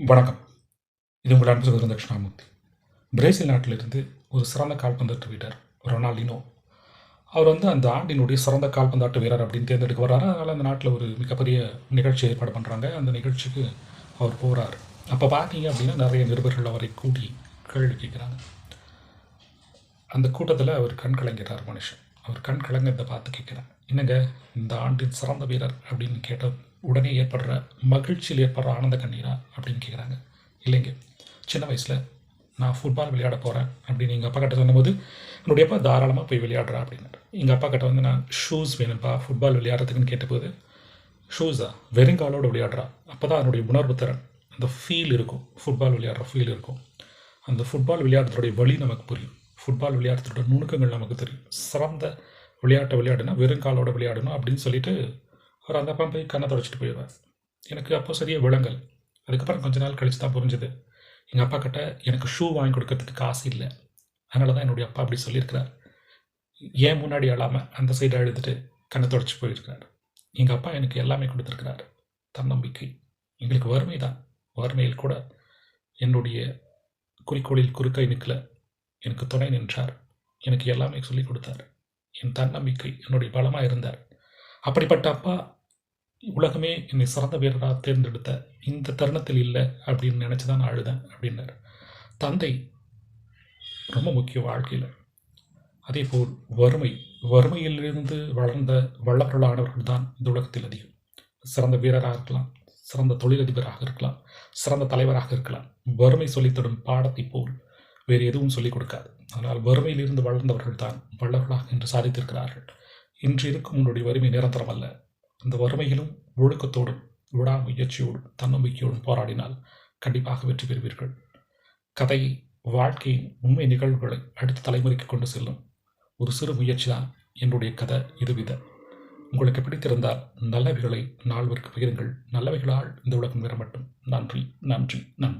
வணக்கம். இது உங்கள் அன்பு சகோதரன் தட்சிணாமூர்த்தி பிரேசில் நாட்டிலிருந்து ஒரு சிறந்த கால்பந்தாட்டு வீரர் ரொனால்டினோ. அவர் வந்து அந்த ஆண்டினுடைய சிறந்த கால்பந்தாட்டு வீரர் அப்படின்னு தேர்ந்தெடுக்க வர்றாரு. அதனால் அந்த நாட்டில் ஒரு மிகப்பெரிய நிகழ்ச்சி ஏற்பாடு பண்ணுறாங்க அந்த நிகழ்ச்சிக்கு அவர் போகிறார் அப்போ பார்த்தீங்க அப்படின்னா நிறைய நிருபர்கள் அவரை கூட்டி கேள்வி கேட்குறாங்க. அந்த கூட்டத்தில் அவர் கண் கலங்கிறார் மனுஷன். அவர் கண் கலங்கிறத பார்த்து கேட்குறார். என்னங்க இந்த ஆண்டின் சிறந்த வீரர் அப்படின்னு கேட்ட உடனே ஏற்படுற மகிழ்ச்சியில் ஏற்படுற ஆனந்த கண்ணீரா அப்படின்னு கேட்குறாங்க இல்லைங்க. சின்ன வயசில் நான் ஃபுட்பால் விளையாட போகிறேன் அப்படின்னு எங்கள் அப்பா கிட்ட சொன்னபோது என்னுடைய அப்பா தாராளமாக போய் விளையாடுறா அப்படின்னாரு எங்கள் அப்பா கிட்ட வந்து நான் ஷூஸ் வேணும்ப்பா ஃபுட்பால் விளையாடுறதுக்குன்னு கேட்டபோது ஷூஸா வெறுங்காலோடு விளையாடுறா. அப்போ தான் அதனுடைய உணர்வு திறன் அந்த ஃபீல் இருக்கும். ஃபுட்பால் விளையாடுற ஃபீல் இருக்கும். அந்த ஃபுட்பால் விளையாடுறதுடைய வழி நமக்கு புரியும். ஃபுட்பால் விளையாடுறதோட நுணுக்கங்கள் நமக்கு தெரியும். சிறந்த விளையாட்டை விளையாடுனா வெறுங்காலோட விளையாடணும் அப்படின்னு சொல்லிட்டு அவர் அந்த அப்பா போய் கண்ணை தொடச்சிட்டு போயிடுவார் எனக்கு அப்போ சரியாக விளங்கல். அதுக்கப்புறம் கொஞ்ச நாள் கழிச்சு தான் புரிஞ்சுது. எங்கள் அப்பா கிட்ட எனக்கு ஷூ வாங்கி கொடுக்கறதுக்கு காசு இல்லை. அதனால தான் என்னுடைய அப்பா அப்படி சொல்லியிருக்கிறார். ஏன் முன்னாடி அழாமல் அந்த சைடு அழுதுட்டு கண்ணை தொடச்சி போயிருக்கிறார்? எங்கள் அப்பா எனக்கு எல்லாமே கொடுத்துருக்கிறார். தன்னம்பிக்கை. எங்களுக்கு வறுமை தான். வறுமையில் கூட என்னுடைய குறிக்கோளில் குறுக்கை நிற்கல எனக்கு துணை நின்றார். எனக்கு எல்லாமே சொல்லிக் கொடுத்தார். என் தன்னம்பிக்கை என்னுடைய பலமாக இருந்தார். அப்படிப்பட்ட அப்பா உலகமே என்னை சிறந்த வீரராக தேர்ந்தெடுத்த இந்த தருணத்தில் இல்லை அப்படின்னு நினச்சி தான் நான் அழுதேன் அப்படின்னார். தந்தை ரொம்ப முக்கிய வாழ்க்கையில். அதே போல் வறுமை வறுமையிலிருந்து வளர்ந்த வல்லவர்களானவர்கள் தான் இந்த உலகத்தில் அதிகம். சிறந்த வீரராக இருக்கலாம் சிறந்த தொழிலதிபராக இருக்கலாம் சிறந்த தலைவராக இருக்கலாம். வறுமை சொல்லித்தரும் பாடத்தை போல் வேறு எதுவும் சொல்லிக் கொடுக்காது. அதனால் வறுமையிலிருந்து வளர்ந்தவர்கள் தான் வல்லவர்களாக என்று சாதித்திருக்கிறார்கள். இன்று இருக்கும் உன்னுடைய வறுமை நிரந்தரம் அல்ல. அந்த வறுமையிலும் ஒழுக்கத்தோடும் விடாமுயற்சியோடும் தன்னம்பிக்கையோடும் போராடினால் கண்டிப்பாக வெற்றி பெறுவீர்கள். கதையை வாழ்க்கையின் உண்மை நிகழ்வுகளை அடுத்த தலைமுறைக்கு கொண்டு செல்லும் ஒரு சிறு முயற்சி தான் என்னுடைய கதை இதுவித. உங்களுக்கு பிடித்திருந்தால் நல்லவைகளை நால்வருக்கு பகிருங்கள். நல்லவைகளால் இந்த உலகம் பெற மட்டும். நன்றி நன்றி நன்றி.